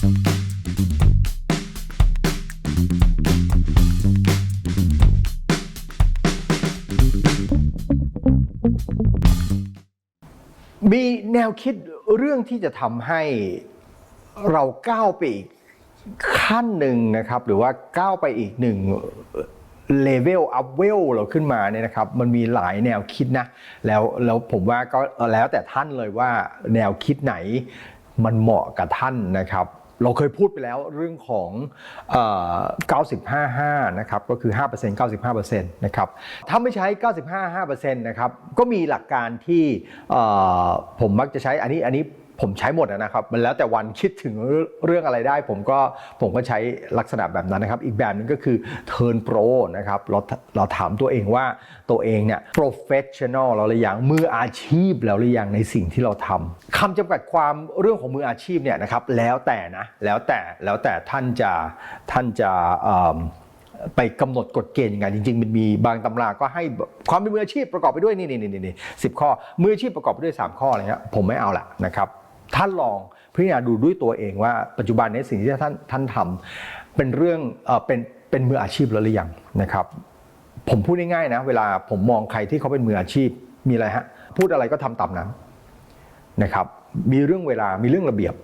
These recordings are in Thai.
มีแนวคิดเรื่องที่จะทำให้เราก้าวไปอีกขั้นหนึ่งนะครับ หรือว่าก้าวไปอีกหนึ่งเลเวลอัพเวลเราขึ้นมาเนี่ยนะครับ มันมีหลายแนวคิดนะ แล้วแล้วผมว่าก็แล้วแต่ท่านเลยว่าแนวคิดไหนมันเหมาะกับท่านนะครับ เราเคยพูดไปแล้วเรื่องของเอ่อ95.5 นะครับ ก็คือ 5% 95%นะครับ ถ้าไม่ใช้ 95.5%นะครับ ก็มีหลักการที่ผมมักจะใช้ อันนี้ อันนี้ ผมใช้หมดนะครับ มันแล้วแต่วันคิดถึงเรื่องอะไรได้ ผมก็ผมก็ใช้ลักษณะแบบนั้นนะครับ อีกแบบหนึงก็คือ turn pro นะครับเราเราถามตัวเองว่าตัวเองเนี่ย professional แล้วหรือยังมืออาชีพแล้วหรือยังในสิ่งที่เราทำคำจำกัดความเรื่องของมืออาชีพเนี่ยนะครับแล้วแต่นะแล้วแต่แล้วแต่ท่านจะท่านจะไปกำหนดกฎเกณฑ์ยังไงจริงๆมันมีบางตำราก็ให้ความเป็นมืออาชีพประกอบไปด้วยนี่นี่นี่นี่สิบข้อมืออาชีพประกอบไปด้วย 3 ข้ออะไรเงี้ยผมไม่เอาละนะครับ ท่านลองพิจารณาดูด้วยตัวเองว่าปัจจุบันในสิ่งที่ท่านท่านทำเป็นเรื่องเป็นเป็นมืออาชีพแล้วหรือยังนะครับ ผมพูดง่ายๆนะเวลาผมมองใครที่เขาเป็นมืออาชีพมีอะไรฮะพูดอะไรก็ทำตามนั้นนะครับ มีเรื่องเวลามีเรื่องระเบียบ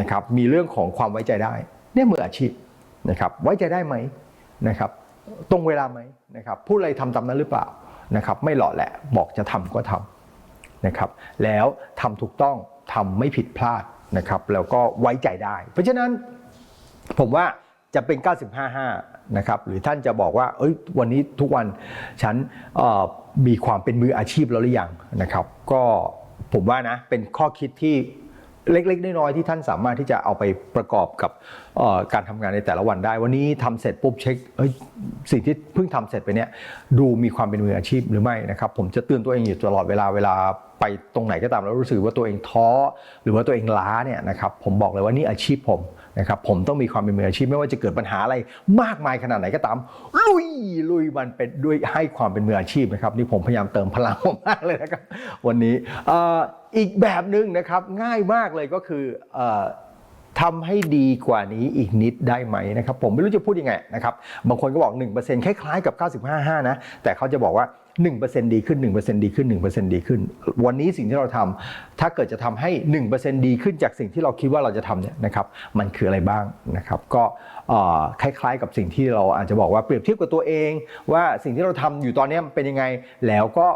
นะครับ มีเรื่องของความไว้ใจได้ เนี่ยมืออาชีพนะครับ ไว้ใจได้ไหมนะครับ ตรงเวลาไหมนะครับพูดอะไรทำตามนั้นหรือเปล่านะครับ ไม่หล่อแหละบอกจะทำก็ทำนะครับ แล้วทำถูกต้อง ทำไม่ผิดพลาดนะครับแล้วก็ไว้ใจได้ เพราะฉะนั้นผมว่าจะเป็น 95.5 นะครับ หรือท่านจะบอกว่า เอ้ย วันนี้ทุกวันฉันมีความเป็นมืออาชีพแล้วหรือยังนะครับ ก็ผมว่านะ เป็นข้อคิดที่ เล็กๆน้อยๆที่ท่านสามารถที่จะเอาไปประกอบกับการทำงานในแต่ละวันได้ วันนี้ทำเสร็จปุ๊บเช็คสิ่งที่เพิ่งทำเสร็จไปเนี่ยดูมีความเป็นมืออาชีพหรือไม่นะครับผมจะเตือนตัวเองอยู่ตลอดเวลาเวลาไปตรงไหนก็ตามแล้วรู้สึกว่าตัวเองท้อ หรือว่าตัวเองล้าเนี่ยนะครับผมบอกเลยว่านี่อาชีพผม นะครับผมต้องมีความเป็นมืออาชีพไม่ว่าจะเกิดปัญหาอะไรมากมายขนาดไหนก็ตาม ลุยลุยมันเป็นด้วยให้ความเป็นมืออาชีพนะครับนี่ผมพยายามเติมพลังมากเลยนะครับวันนี้อีกแบบหนึ่งนะครับง่ายมากเลยก็คือเอ่อทำให้ดีกว่านี้อีกนิดได้ไหมนะครับ ผมไม่รู้จะพูดยังไงนะครับบางคนก็บอก 1%คล้ายๆกับ 95.5 นะ แต่เขาจะบอกว่า 1%ดีขึ้น 1%ดีขึ้น 1%ดีขึ้น วันนี้สิ่งที่เราทำถ้าเกิดจะทำให้ 1%ดีขึ้นจากสิ่งที่เราคิดว่าเราจะทำเนี่ยนะครับมันคืออะไรบ้างนะครับก็คล้ายๆ กับสิ่งที่เราอาจจะบอกว่าเปรียบเทียบกับตัวเอง ว่าสิ่งที่เราทำอยู่ตอนนี้เป็นยังไงแล้วก็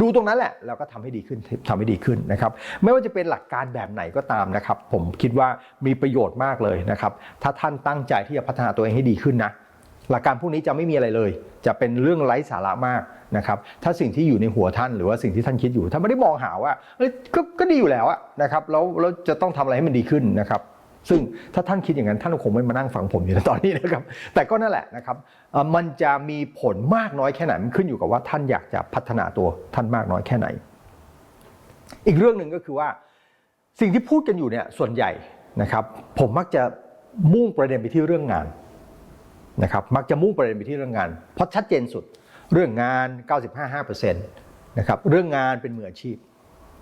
ดูตรงนั้นแหละแล้วก็ทำให้ดีขึ้นทำให้ดีขึ้นนะครับ ไม่ว่าจะเป็นหลักการแบบไหนก็ตามนะครับ ผมคิดว่ามีประโยชน์มากเลยนะครับ ถ้าท่านตั้งใจที่จะพัฒนาตัวเองให้ดีขึ้นนะ หลักการพวกนี้จะไม่มีอะไรเลย จะเป็นเรื่องไร้สาระมากนะครับถ้าสิ่งที่อยู่ในหัวท่านหรือว่าสิ่งที่ท่านคิดอยู่ท่านไม่ได้มองหาว่าเอ้ยก็ก็ดีอยู่แล้วอะนะครับแล้วแล้วจะต้องทำอะไรให้มันดีขึ้นนะครับซึ่งถ้าท่านคิดอย่างนั้นท่านคงไม่มานั่งฟังผมอยู่ในตอนนี้นะครับแต่ก็นั่นแหละนะครับมันจะมีผลมากน้อยแค่ไหนมันขึ้นอยู่กับว่าท่านอยากจะพัฒนาตัวท่านมากน้อยแค่ไหน อีกเรื่องหนึ่งก็คือว่าสิ่งที่พูดกันอยู่เนี่ยส่วนใหญ่นะครับผมมักจะมุ่งประเด็นไปที่เรื่องงาน นะครับมักจะมุ่งประเด็นไปที่เรื่องงาน เพราะชัดเจนสุดเรื่องงาน 95.5%นะครับเรื่องงานเป็นมืออาชีพ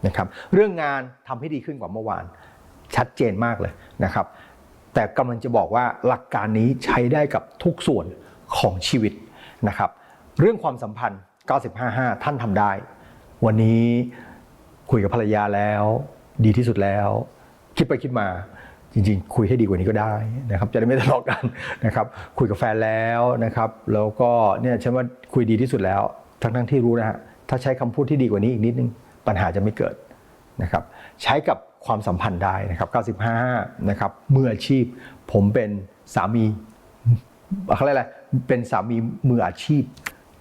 นะครับเรื่องงานทำให้ดีขึ้นกว่าเมื่อวาน ชัดเจนมากเลยนะครับ แต่กำลังจะบอกว่าหลักการนี้ใช้ได้กับทุกส่วนของชีวิตนะครับเรื่องความสัมพันธ์ 95.5 ท่านทำได้ วันนี้คุยกับภรรยาแล้ว ดีที่สุดแล้ว คิดไปคิดมา จริงๆ คุยให้ดีกว่านี้ก็ได้นะครับ จะได้ไม่ทะเลาะกันนะครับ คุยกับแฟนแล้วนะครับ แล้วก็เนี่ยฉันว่าคุยดีที่สุดแล้ว ทั้งๆที่รู้นะฮะถ้าใช้คำพูดที่ดีกว่านี้อีกนิดนึงปัญหาจะไม่เกิดนะครับ ใช้กับความสัมพันธ์ได้นะครับ 95 นะครับมืออาชีพ ผมเป็นสามีเขาเรียกอะไรเป็นสามีมืออาชีพ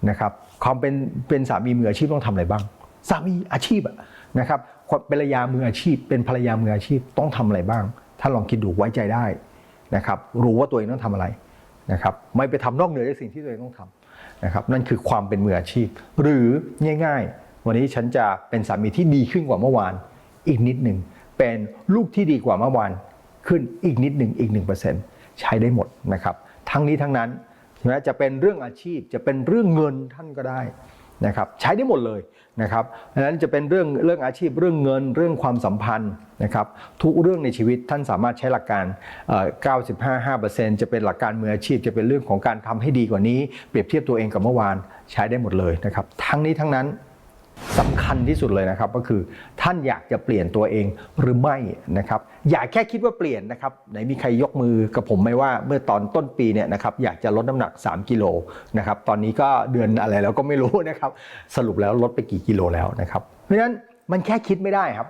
นะครับความเป็นเป็นสามีมืออาชีพต้องทำอะไรบ้าง สามีอาชีพอะนะครับความเป็นภรรยามืออาชีพ เป็นภรรยามืออาชีพต้องทำอะไรบ้าง ถ้าลองคิดดูไว้ใจได้นะครับรู้ว่าตัวเองต้องทำอะไรนะครับไม่ไปทำนอกเหนือจากสิ่งที่ตัวเองต้องทำนะครับนั่นคือความเป็นมืออาชีพ หรือง่ายๆ วันนี้ฉันจะเป็นสามีที่ดีขึ้นกว่าเมื่อวานอีกนิดหนึ่งเป็นลูกที่ดีกว่าเมื่อวานขึ้นอีกนิดหนึ่งอีกหนึ่งเปอร์เซ็นต์ใช้ได้หมดนะครับทั้งนี้ทั้งนั้นแม้จะเป็นเรื่องอาชีพจะเป็นเรื่องเงินท่านก็ได้ นะครับใช้ได้หมดเลยนะครับดังนั้นจะเป็นเรื่องเรื่องอาชีพเรื่องเงินเรื่องความสัมพันธ์นะครับทุกเรื่องในชีวิตท่านสามารถใช้หลักการเอ่อ95-5%จะเป็นหลักการมืออาชีพ จะเป็นเรื่องของการทำให้ดีกว่านี้ เปรียบเทียบตัวเองกับเมื่อวานใช้ได้หมดเลยนะครับทั้งนี้ทั้งนั้น สำคัญที่สุดเลยนะครับก็คือท่านอยากจะเปลี่ยนตัวเองหรือไม่นะครับอย่าแค่คิดว่าเปลี่ยนนะครับไหนมีใครยกมือกับผมไหมว่าเมื่อตอนต้นปีเนี่ยนะครับอยากจะลดน้ำหนัก 3 กิโลนะครับตอนนี้ก็เดือนอะไรแล้วก็ไม่รู้นะครับสรุปแล้วลดไปกี่กิโลแล้วนะครับเพราะฉะนั้นมันแค่คิดไม่ได้ครับ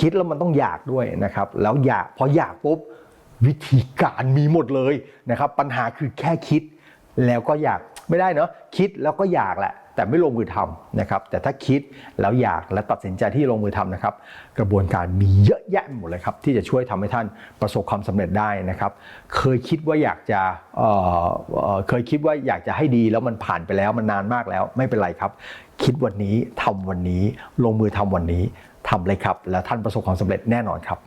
คิดแล้วมันต้องอยากด้วยนะครับแล้วอยากพออยากปุ๊บวิธีการมีหมดเลยนะครับปัญหาคือแค่คิดแล้วก็อยาก ไม่ได้เนาะคิดแล้วก็อยากแหละ แต่ไม่ลงมือทำนะครับ แต่ถ้าคิดแล้วอยากและตัดสินใจที่ลงมือทำนะครับ กระบวนการมีเยอะแยะหมดเลยครับ ที่จะช่วยทำให้ท่านประสบความสำเร็จได้นะครับ เคยคิดว่าอยากจะเเเคยคิดว่าอยากจะให้ดีแล้วมันผ่านไปแล้วมันนานมากแล้วไม่เป็นไรครับ คิดวันนี้ทำวันนี้ลงมือทำวันนี้ทำเลยครับ แล้วท่านประสบความสำเร็จแน่นอนครับ